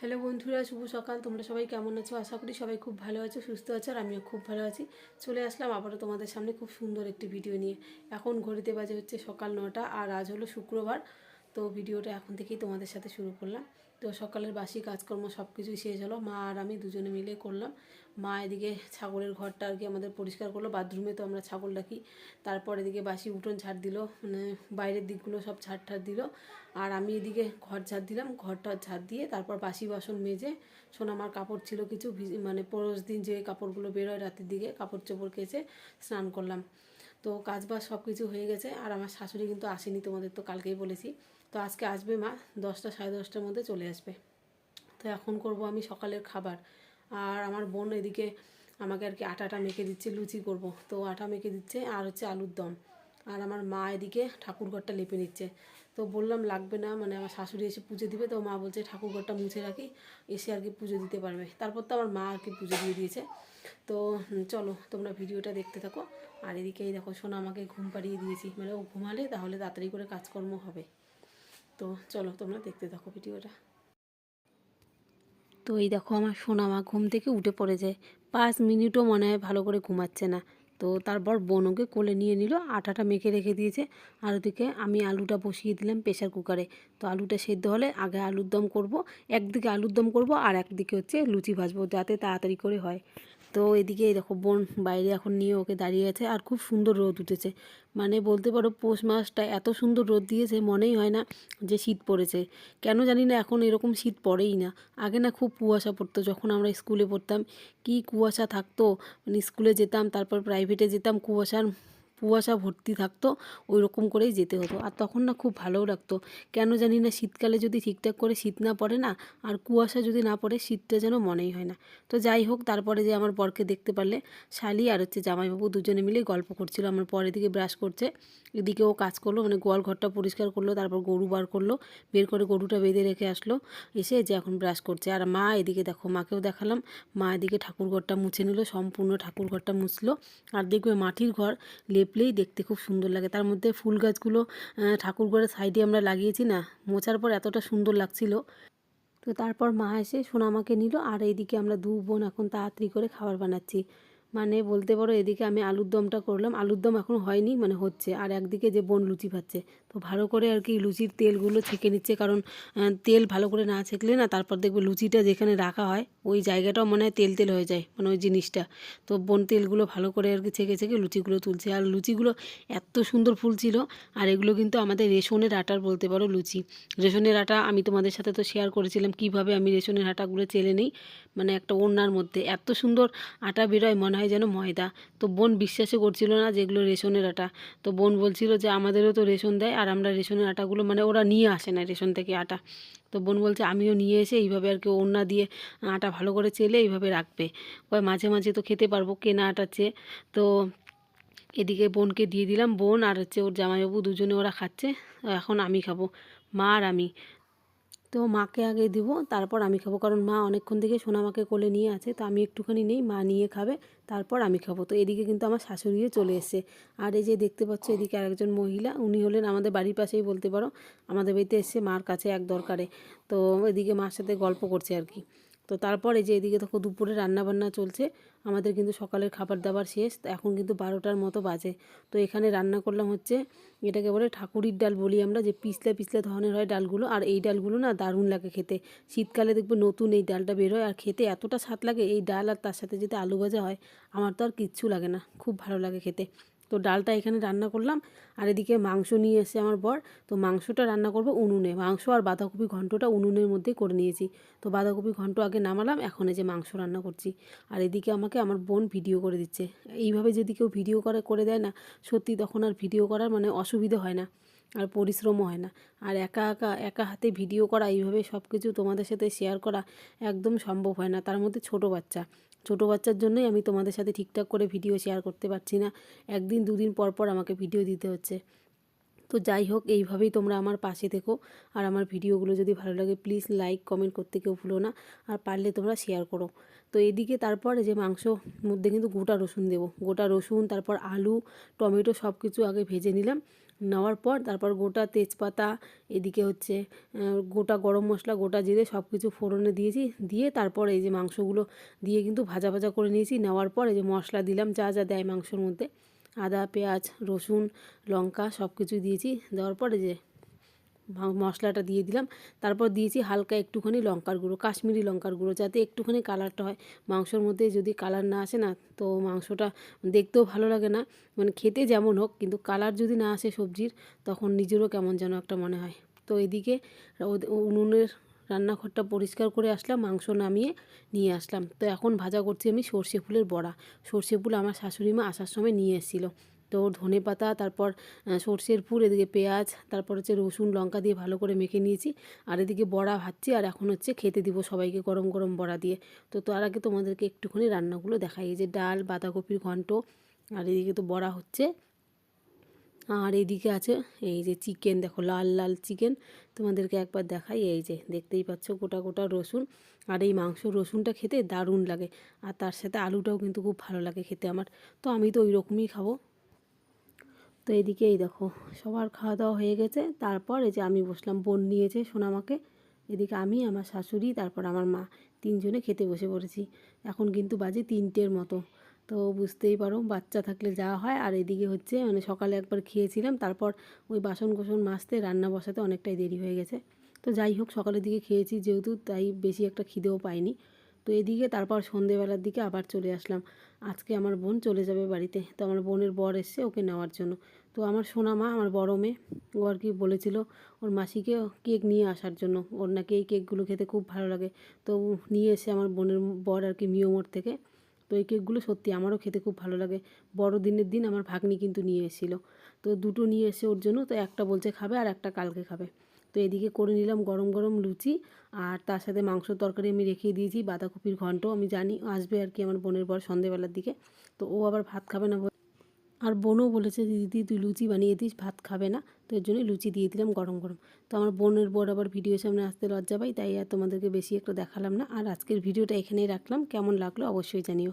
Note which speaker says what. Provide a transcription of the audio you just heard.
Speaker 1: Hello বন্ধুরা, শুভ সকাল। তোমরা সবাই কেমন আছো? আশা করি সবাই খুব ভালো আছো, সুস্থ আছো, আর আমিও খুব ভালো আছি। চলে আসলাম আবারও তোমাদের সামনে খুব সুন্দর একটি ভিডিও নিয়ে। এখন ঘড়িতে বাজে হচ্ছে সকাল নটা, আর আজ হলো শুক্রবার। তো ভিডিওটা এখন থেকেই তোমাদের সাথে শুরু করলাম। তো সকালের বাসি কাজকর্ম সব কিছুই শেষ হলো। মা আর আমি দুজনে মিলে করলাম। মা এদিকে ছাগলের ঘরটা আর কি আমাদের পরিষ্কার করল। বাথরুমে তো আমরা ছাগল রাখি। তারপর এদিকে বাসি উঠোন ঝাড় দিল। মানে বাইরের দিকগুলো সব ঝাড় ঠাড় দিল। আর আমি এদিকে ঘর ঝাড় দিলাম। ঘরটা ঝাড় দিয়ে তারপর বাসি বাসন মেজে সোনামার কাপড় ছিল কিছু মানে পরশ দিন যে কাপড়গুলো বেরোয় রাতের দিকে কাপড় চোপড় কেচে স্নান করলাম। তো কাজ বাজ সব কিছু হয়ে গেছে, আর আমার শাশুড়ি কিন্তু আসেনি তোমাদের তো কালকেই বলেছি। তো আজকে আসবে মা, দশটা সাড়ে দশটার মধ্যে চলে আসবে। তো এখন করব আমি সকালের খাবার। আর আমার বোন এদিকে আমাকে আর কি আটাটা মেখে দিচ্ছে, লুচি করব। তো আটা মেখে দিচ্ছে, আর হচ্ছে আলুর দম। আর আমার মা এদিকে ঠাকুরঘরটা লেপে নিচ্ছে। তো বললাম লাগবে না মানে আমার শাশুড়ি এসে পুজো দিবে, তো মা বলছে ঠাকুরঘরটা মুছে রাখি, এসে আর কি পুজো দিতে পারবে। তারপর তো আমার মা আর কি পুজো দিয়ে দিয়েছে। তো চলো, তোমরা ভিডিওটা দেখতে থাকো। আর এদিকে এই দেখো, সোনা আমাকে ঘুম পাড়িয়ে দিয়েছি। মানে ও ঘুমালে তাহলে তাড়াতাড়ি করে কাজকর্ম হবে। তো, চলো, তোমরা দেখতে থাকো ভিডিওটা। তো, এই দেখো, আমার সোনামা ঘুম থেকে উঠে পড়ে যায় পাঁচ মিনিটও মনে হয় ভালো করে ঘুমাচ্ছে না। তো তারপর বোন ওকে কোলে নিয়ে নিল, আটাটা মেখে রেখে দিয়েছে। আর ওদিকে আমি আলুটা বসিয়ে দিলাম প্রেশার কুকারে। তো, আলুটা সেদ্ধ হলে আগে আলুর দম করব, একদিকে আলুর দম করব, আর একদিকে হচ্ছে লুচি ভাজবো, যাতে তাড়াতাড়ি করে হয়। তো এদিকে দেখো বোন বাইরে এখন নিয়ে ওকে দাঁড়িয়ে আছে আর খুব সুন্দর রোদ উঠেছে। মানে বলতে পারো পৌষ মাসটা এত সুন্দর রোদ দিয়েছে, মনেই হয় না যে শীত পড়েছে। কেন জানি না এখন এরকম শীত পড়েই না। আগে না খুব কুয়াশা পড়তো, যখন আমরা স্কুলে পড়তাম, কি কুয়াশা থাকতো। মানে স্কুলে যেতাম, তারপর প্রাইভেটে যেতাম, কুয়াশার কুয়াশা ভর্তি থাকতো ওই রকম করেই যেতে হতো। আর তখন না খুব ভালোও লাগতো। কেন জানি না শীতকালে যদি ঠিকঠাক করে শীত না পড়ে না, আর কুয়াশা যদি না পড়ে শীতটা যেন মনেই হয় না। তো যাই হোক, তারপরে যে আমার বরকে দেখতে পারলে, শালি আর হচ্ছে জামাইবাবু দুজনে মিলে গল্প করছিল। আমার পর এদিকে ব্রাশ করছে, এদিকে ও কাজ করল মানে গোয়াল ঘরটা পরিষ্কার করল, তারপর গরু বার করল, বের করে গরুটা বেঁধে রেখে আসলো, এসে যে এখন ব্রাশ করছে। আর মা এদিকে দেখো, মাকেও দেখালাম। মা এদিকে ঠাকুর ঘরটা মুছে নিল, সম্পূর্ণ ঠাকুর ঘরটা মুছলো। আর দেখবে মাটির ঘর লেপলেই দেখতে খুব সুন্দর লাগে। তার মধ্যে ফুল গাছগুলো ঠাকুরঘরের ঠাকুর ঘরের সাইডে আমরা লাগিয়েছি না? মোছার পর এতটা সুন্দর লাগছিল। তো তারপর মা এসে সোনামাকে নিল, আর এইদিকে আমরা দু বোন এখন তাড়াতাড়ি করে খাবার বানাচ্ছি। মানে বলতে পারো এদিকে আমি আলুর দমটা করলাম। আলুর দম এখন হয়নি মানে হচ্ছে। আর একদিকে যে বোন লুচি ভাজছে তো ভালো করে আর কি লুচির তেলগুলো ছেঁকে নিচ্ছে, কারণ তেল ভালো করে না ছেঁকলে না তারপর দেখবে লুচিটা যেখানে রাখা হয়, ওই জায়গাটাও মনে হয় তেল তেল হয়ে যায় মানে ওই জিনিসটা। তো বোন তেলগুলো ভালো করে আর কি ছেঁকে ছেঁকে লুচিগুলো তুলছে। আর লুচিগুলো এত সুন্দর ফুল ছিল, আর এগুলো কিন্তু আমাদের রেশনের আটার বলতে পারো লুচি। রেশনের আটা আমি তোমাদের সাথে তো শেয়ার করেছিলাম, কীভাবে আমি রেশনের আটাগুলো চেলে নিই মানে একটা ওড়নার মধ্যে। এত সুন্দর আটা বেরোয়, মনে হয় যেন ময়দা। তো বোন বিশ্বাসই করছিল না যেগুলো রেশনের আটা। তো বোন বলছিল যে আমাদেরও তো রেশন দেয় আর আমরা রেশনের আটাগুলো মানে ওরা নিয়ে আসে না রেশন থেকে আটা। তো বোন বলছে, আমিও নিয়ে এসে এইভাবে আর কি ওড়না দিয়ে আটা ভালো করে চেলে এইভাবে রাখবে। কয় মাঝে মাঝে তো খেতে পারব কেনা আটা চেয়ে। তো এদিকে বোনকে দিয়ে দিলাম, বোন আর হচ্ছে ওর জামাইবাবু দুজনে ওরা খাচ্ছে, এখন আমি খাব, মা আর আমি। তো মাকে আগে দিব, তারপর আমি খাব। কারণ মা অনেকক্ষণ থেকে সোনা মাকে কোলে নিয়ে আছে, তো আমি একটুখানি নেই, মা নিয়ে খাবে, তারপর আমি খাব। তো এদিকে কিন্তু আমার শাশুড়িও চলে এসছে। আর এই যে দেখতে পাচ্ছ, এদিকে আরেকজন মহিলা, উনি হলেন আমাদের বাড়ির পাশেই বলতে পারো, আমাদের বাড়িতে এসছে মার কাছে এক দরকারে। তো এদিকে মার সাথে গল্প করছে আর কি। তো তারপরে যে এদিকে দেখো দুপুরে রান্নাবান্না চলছে, আমাদের কিন্তু সকালের খাবার দাবার শেষ এখন কিন্তু বারোটার মতো বাজে। তো এখানে রান্না করলাম হচ্ছে এটাকে বলে ঠাকুরির ডাল বলি আমরা, যে পিছলা পিছলা ধরনের হয় ডালগুলো, আর এই ডালগুলো না দারুণ লাগে খেতে। শীতকালে দেখবে নতুন এই ডালটা বের হয়, আর খেতে এতটা স্বাদ লাগে এই ডাল আর তার সাথে যদি আলু ভাজা হয়, আমার তো আর কিচ্ছু লাগে না, খুব ভালো লাগে খেতে। তো ডালটা এখানে রান্না করলাম। আর এদিকে মাংস নিয়ে এসে আমার বর, তো মাংসটা রান্না করব উনুনে। মাংস আর বাঁধাকপি ঘন্টটা উনুনের মধ্যেই করে নিয়েছি। তো বাঁধাকপি ঘন্ট আগে নামালাম, এখন যে মাংস রান্না করছি। আর এদিকে আমাকে আমার বোন ভিডিও করে দিচ্ছে। এইভাবে যদি কেউ ভিডিও করে করে দেয় না, সত্যি তখন আর ভিডিও করার মানে অসুবিধা হয় না। আর পরিশ্রমও হয় না। আর একা একা একা হাতে ভিডিও করা, এইভাবে সব কিছু তোমাদের সাথে শেয়ার করা একদম সম্ভব হয় না। তার মধ্যে ছোট বাচ্চা। ছোট বাচ্চার জন্যই আমি তোমাদের সাথে ঠিকঠাক করে ভিডিও শেয়ার করতে পারছি না। একদিন, দুদিন পর পর আমাকে ভিডিও দিতে হচ্ছে। তো যাই হোক, এইভাবেই তোমরা আমার পাশে থেকো। আর আমার ভিডিওগুলো যদি ভালো লাগে প্লিজ লাইক কমেন্ট করতে কেউ ভুলো না। আর পারলে তোমরা শেয়ার করো। তো এদিকে তারপর যে মাংস, মধ্যে কিন্তু গোটা রসুন দেবো। গোটা রসুন, তারপর আলু, টমেটো সব কিছু আগে ভেজে নিলাম। নেওয়ার পর তারপর গোটা তেজপাতা, এদিকে হচ্ছে গোটা গরম মশলা, গোটা জিরে সব কিছু ফোড়নে দিয়েছি। দিয়ে তারপর এই যে মাংসগুলো দিয়ে কিন্তু ভাজা ভাজা করে নিয়েছি। নেওয়ার পর এই যে মশলা দিলাম, যা যা দেয় মাংসর মধ্যে। আদা, পেঁয়াজ, রসুন, লঙ্কা সব কিছু দিয়েছি। দেওয়ার পরে যে মশলাটা দিয়ে দিলাম, তারপর দিয়েছি হালকা একটুখানি লঙ্কার গুঁড়ো, কাশ্মীরি লঙ্কার গুঁড়ো, যাতে একটুখানি কালারটা হয়। মাংসর মধ্যে যদি কালার না আসে না, তো মাংসটা দেখতেও ভালো লাগে না। মানে খেতে যেমন হোক, কিন্তু কালার যদি না আসে সবজির, তখন নিজেরও কেমন যেন একটা মনে হয়। তো এদিকে উনুনের রান্নাঘরটা পরিষ্কার করে আসলাম, মাংস নামিয়ে নিয়ে আসলাম। তো এখন ভাজা করছি আমি সর্ষে ফুলের বড়া। সর্ষে ফুল আমার শাশুড়ি মা আসার সময় নিয়ে এসেছিল। তো ধনে পাতা, তারপর সর্ষের ফুল, এদিকে পেঁয়াজ, তারপর হচ্ছে রসুন, লঙ্কা দিয়ে ভালো করে মেখে নিয়েছি। আর এদিকে বড়া ভাজছি, আর এখন হচ্ছে খেতে দিব সবাইকে গরম গরম বড়া দিয়ে। তো তার আগে তোমাদেরকে একটুখানি রান্নাগুলো দেখাই। যে ডাল, বাঁধাকপির ঘন্ট, আর এদিকে তো বড়া হচ্ছে। আর এদিকে আছে এই যে চিকেন দেখো লাল লাল চিকেন তোমাদেরকে একবার দেখাই, এই যে দেখতেই পাচ্ছ গোটা গোটা রসুন। আর এই মাংস রসুনটা খেতে দারুণ লাগে। আর তার সাথে আলুটাও কিন্তু খুব ভালো লাগে খেতে আমার। তো আমি তো ওই রকমই খাব। তো এদিকে এই দেখো, সবার খাওয়া দাওয়া হয়ে গেছে। তারপর এই যে আমি বসলাম, বোন নিয়েছে সোনামাকে। এদিকে আমি, আমার শাশুড়ি, তারপর আমার মা। তিনজনে খেতে বসে পড়েছি। এখন কিন্তু বাজে তিনটের মতো। তো বুঝতেই পারো, বাচ্চা থাকলে যা হয়। আর এদিকে হচ্ছে মানে সকালে একবার খেয়েছিলাম, তারপর ওই বাসন কোসন মাজতে, রান্না বসাতে অনেকটাই দেরি হয়ে গেছে। তো যাই হোক, সকালের দিকে খেয়েছি যেহেতু, তাই বেশি একটা খিদেও পাইনি। তো এদিকে তারপর সন্ধেবেলার দিকে আবার চলে আসলাম। আজকে আমার বোন চলে যাবে বাড়িতে। তো আমার বোনের বর এসছে ওকে নেওয়ার জন্য। তো আমার সোনা মা আমার বড় মেয়ে, ও আর কি বলেছিল ওর মাসিকে কেক নিয়ে আসার জন্য। ওর নাকি এই কেকগুলো খেতে খুব ভালো লাগে। তো নিয়ে এসে আমার বোনের বর আর কি মিয়োমোর থেকে। তো এই কেকগুলো সত্যি আমারও খেতে খুব ভালো লাগে। বড়দিনের দিন আমার ভাগ্নি কিন্তু নিয়ে এসেছিল। তো দুটো নিয়ে এসে ওর জন্য তো একটা বলছে খাবে আর একটা কালকে খাবে। তো এদিকে করে নিলাম গরম গরম লুচি আর তার সাথে মাংস তরকারি আমি রেখে দিয়েছি, বাঁধাকপির ঘন্ট। আমি জানি আসবে আর কি আমার বোনের বর সন্ধেবেলার দিকে। তো ও আবার ভাত খাবে না আর বোনও বলেছে, দিদি, তুই লুচি বানিয়ে দিস, ভাত খাবে না, তো এর জন্যই লুচি দিয়ে দিলাম গরম গরম। তো আমার বোনের বর আবার ভিডিওর সামনে আসতে লজ্জা পাই তাই আর তোমাদেরকে বেশি একটা দেখালাম না। আর আজকের ভিডিওটা এখানেই রাখলাম, কেমন লাগল অবশ্যই জানিও।